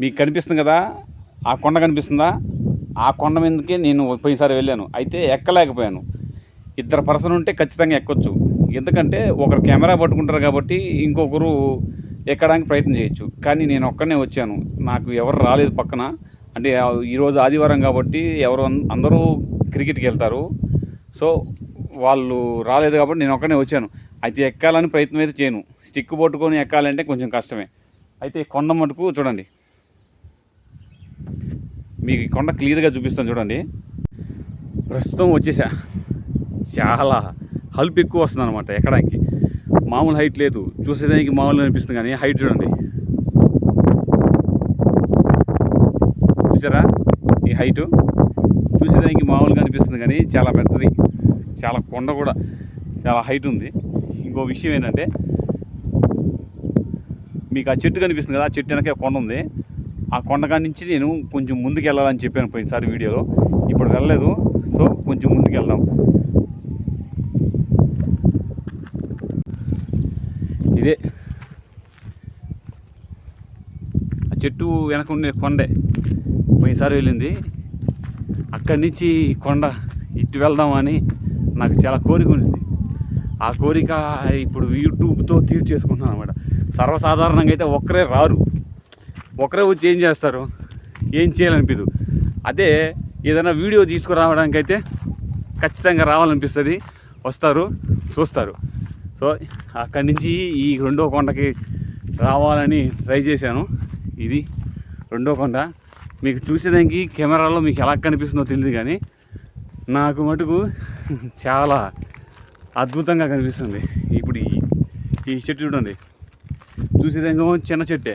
మీకు కనిపిస్తుంది కదా? ఆ కొండ కనిపిస్తుందా? ఆ కొండ మీదకి నేను పోయినసారి వెళ్ళాను. అయితే ఎక్కలేకపోయాను. ఇద్దరు పర్సన్ ఉంటే ఖచ్చితంగా ఎక్కొచ్చు. ఎందుకంటే ఒకరు కెమెరా పట్టుకుంటారు కాబట్టి ఇంకొకరు ఎక్కడానికి ప్రయత్నం చేయొచ్చు. కానీ నేను ఒక్కనే వచ్చాను. నాకు ఎవరు రాలేదు పక్కన. అంటే ఈరోజు ఆదివారం కాబట్టి ఎవరు అందరూ క్రికెట్కి వెళ్తారు. సో వాళ్ళు రాలేదు కాబట్టి నేను ఒక్కనే వచ్చాను. అయితే ఎక్కాలని ప్రయత్నం అయితే చేయను. స్టిక్ పట్టుకొని ఎక్కాలంటే కొంచెం కష్టమే. అయితే కొండ మటుకు చూడండి. మీకు కొండ క్లియర్గా చూపిస్తాను చూడండి. ప్రస్తుతం వచ్చేసా. చాలా హల్ప్ ఎక్కువ వస్తుంది అనమాట ఎక్కడానికి. మామూలు హైట్ లేదు. చూసేదానికి మామూలు అనిపిస్తుంది కానీ హైట్ చూడండి. చూసారా? ఈ హైటు చూసేదానికి మామూలుగా అనిపిస్తుంది కానీ చాలా పెద్దది. చాలా కొండ కూడా చాలా హైట్ ఉంది. ఇంకో విషయం ఏంటంటే మీకు ఆ చెట్టు కనిపిస్తుంది కదా ఆ చెట్టు వెనక కొండ ఉంది. ఆ కొండగా నుంచి నేను కొంచెం ముందుకు వెళ్ళాలని చెప్పాను పోయినసారి వీడియోలో. ఇప్పుడు వెళ్ళలేదు. సో కొంచెం ముందుకు వెళ్దాం ఇదే. ఆ చెట్టు వెనక ఉండే కొండే పోయినసారి వెళ్ళింది. అక్కడి నుంచి కొండ ఇటు వెళ్దామని నాకు చాలా కోరిక ఉంది ఆ కోరిక ఇప్పుడు యూట్యూబ్తో తీర్చేసుకుంటున్నాను అనమాట సర్వసాధారణంగా అయితే ఒక్కరే రారు. ఒకరే వచ్చి ఏం చేస్తారు? ఏం చేయాలనిపించదు అదే ఏదైనా వీడియో తీసుకురావడానికైతే అయితే ఖచ్చితంగా రావాలనిపిస్తుంది. వస్తారు చూస్తారు. సో అక్కడి నుంచి ఈ రెండో కొండకి రావాలని ట్రై చేశాను. ఇది రెండో కొండ. మీకు చూసేదానికి కెమెరాలో మీకు ఎలా కనిపిస్తుందో తెలియదు కానీ నాకు మటుకు చాలా అద్భుతంగా కనిపిస్తుంది. ఇప్పుడు ఈ ఈ చెట్టు చూడండి. చూసేదేమో చిన్న చెట్టే.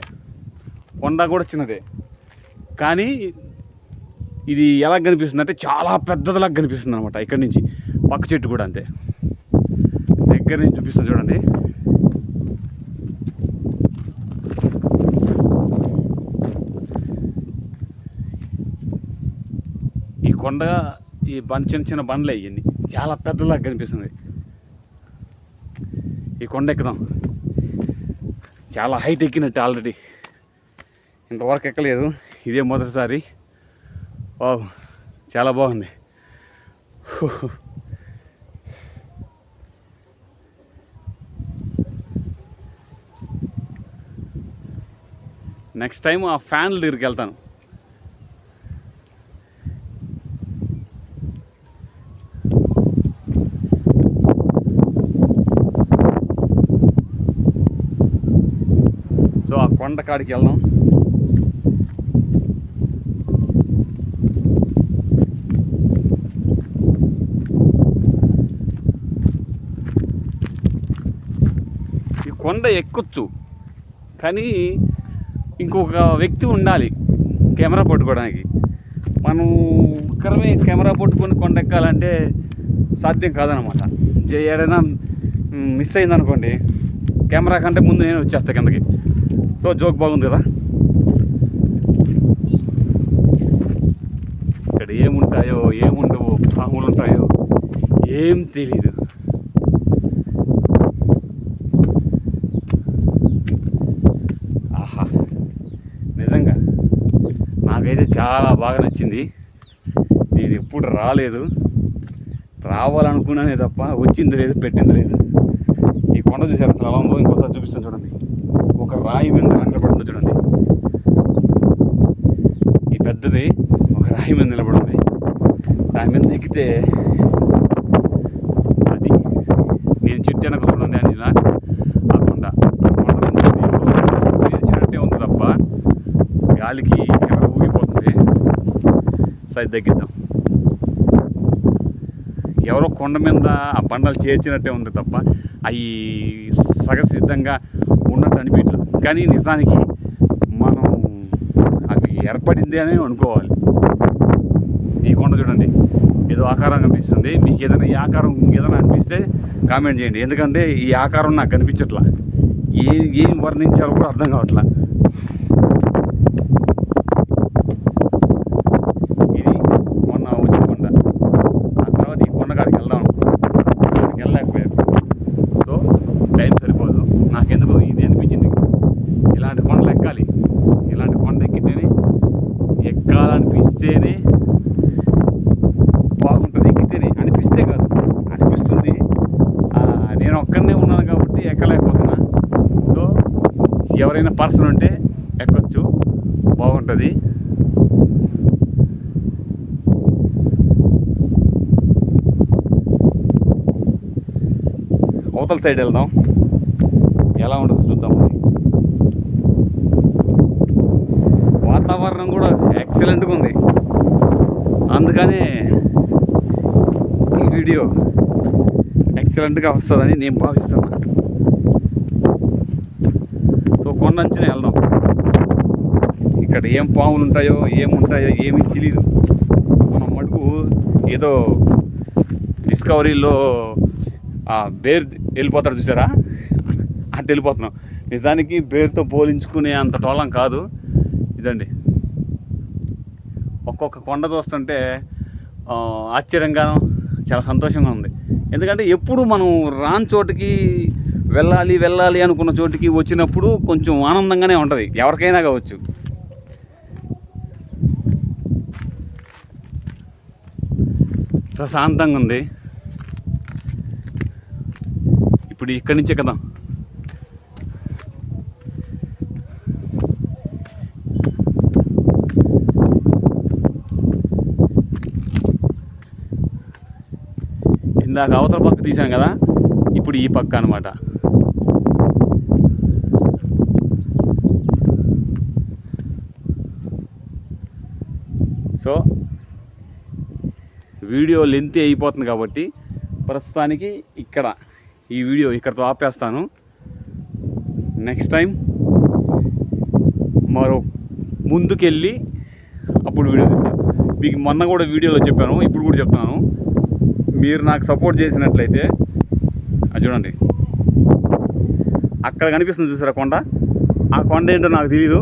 కొండ కూడా చిన్నదే. కానీ ఇది ఎలా కనిపిస్తుంది అంటే చాలా పెద్దదిలాగా కనిపిస్తుంది అనమాట ఇక్కడి నుంచి. పక్క చెట్టు కూడా అంతే. దగ్గర నుంచి చూపిస్తుంది చూడండి. ఈ కొండ ఈ బండ్ చిన్న చిన్న బండ్లే ఇవన్నీ. చాలా పెద్దలాగా కనిపిస్తుంది. ఈ కొండ ఎక్కుదాం. చాలా హైట్ ఎక్కినట్టు ఆల్రెడీ. ఇంతవరకు ఎక్కలేదు. ఇదే మొదటిసారి. వావ్ చాలా బాగుంది. నెక్స్ట్ టైం ఆ ఫ్యాన్ల దగ్గరికి వెళ్తాను. సో ఆ కొండ కాడికి వెళ్దాం. ఈ ఎక్కొచ్చు కానీ ఇంకొక వ్యక్తి ఉండాలి కెమెరా పట్టుకోవడానికి. మనం ఒక్కరమే కెమెరా పట్టుకొని కొండెక్కాలంటే సాధ్యం కాదనమాట ఏడైనా మిస్ అయిందనుకోండి కెమెరా కంటే ముందు నేను వచ్చేస్తా కిందకి. సో జోక్ బాగుంది కదా? ఇక్కడ ఏముంటాయో ఏముండవో పాములు ఉంటాయో ఏం తెలియదు చాలా బాగా నచ్చింది. నేను ఎప్పుడు రాలేదు. రావాలనుకున్నానే తప్ప వచ్చింది లేదు పెట్టింది లేదు. ఈ కొండ చూసారు అసలు ఎలా ఉందో ఇంకోసారి చూపిస్తాను చూడండి. ఒక రాయి మీద నిలబడిందో చూడండి. ఈ పెద్దది ఒక రాయి మీద నిలబడింది. దాని మీద ఎక్కితే అది నేను చెట్టు వెనక చూడండి అని ఇలా ఆ కొండ ఆ కొండ మీద దేవుడు పేర్చినట్టే ఉంది తప్ప గాలికి కెమెరా ఊగిపోతుంది సైజ్ తగ్గిద్దాం ఎవరో కొండ మీద ఆ బండలు చేర్చినట్టే ఉంది తప్ప అవి సగసిద్ధంగా ఉన్నట్టు అనిపించలేదు కానీ నిజానికి మనం అవి ఏర్పడింది అని అనుకోవాలి. ఈ కొండ చూడండి ఏదో ఆకారం కనిపిస్తుంది. మీకు ఏదైనా ఈ ఆకారం ఏదైనా అనిపిస్తే కామెంట్ చేయండి. ఎందుకంటే ఈ ఆకారం నాకు కనిపించట్లా. ఏ ఏం వర్ణించాలో కూడా అర్థం కావట్లా ఇది మొన్న వచ్చిన కొండ ఆ తర్వాత ఈ కొండ కాడికి వెళ్దాం అక్కడికి వెళ్ళలేకపోయారు సో టైం సరిపోదు నాకెందుకు ఇది అనిపించింది ఇలాంటి కొండలు ఎక్కాలి ఇలాంటి కొండ ఎక్కితేనే ఎవరైనా పర్సన్ ఉంటే ఎక్కొచ్చు. బాగుంటుంది. అవతల సైడ్ వెళ్దాం. ఎలా ఉంటుందో చూద్దాం వాతావరణం కూడా ఎక్సలెంట్గా ఉంది. అందుకనే ఈ వీడియో ఎక్సలెంట్గా వస్తుందని నేను భావిస్తున్నాను సో వెళ్దాం. ఇక్కడ ఏం పాములు ఉంటాయో ఏముంటాయో ఏమీ తెలియదు మనం మటుకు ఏదో డిస్కవరీలో ఆ బేర్ వెళ్ళిపోతారు చూసారా? అటు వెళ్ళిపోతున్నాం. నిజానికి బేర్తో పోలించుకునే అంత టోలం కాదు. ఇదండి. ఒక్కొక్క కొండ చూస్తుంటే ఆశ్చర్యంగా చాలా సంతోషంగా ఉంది. ఎందుకంటే ఎప్పుడు మనం రాని చోటుకి వెళ్ళాలి వెళ్ళాలి అనుకున్న చోటుకి వచ్చినప్పుడు కొంచెం ఆనందంగానే ఉంటుంది. ఎవరికైనా కావచ్చు. ప్రశాంతంగా ఉంది. ఇప్పుడు ఇక్కడి నుంచే కదా. ఇందాక అవతల పక్క తీసాం కదా. ఇప్పుడు ఈ పక్క అనమాట సో వీడియో లెంత్ అయిపోతుంది కాబట్టి ప్రస్తుతానికి ఇక్కడ ఈ వీడియో ఇక్కడతో ఆపేస్తాను. నెక్స్ట్ టైం మరో ముందుకెళ్ళి అప్పుడు వీడియో తీస్తాను. మీకు మొన్న కూడా వీడియోలో చెప్పాను ఇప్పుడు కూడా చెప్తాను మీరు నాకు సపోర్ట్ చేసినట్లయితే అది చూడండి. అక్కడ కనిపిస్తుంది చూసారా కొండ? ఆ కొండ ఏంటో నాకు తెలియదు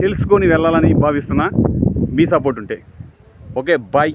తెలుసుకొని వెళ్ళాలని భావిస్తున్నా. మీ సపోర్ట్ ఉంటే. Okay bye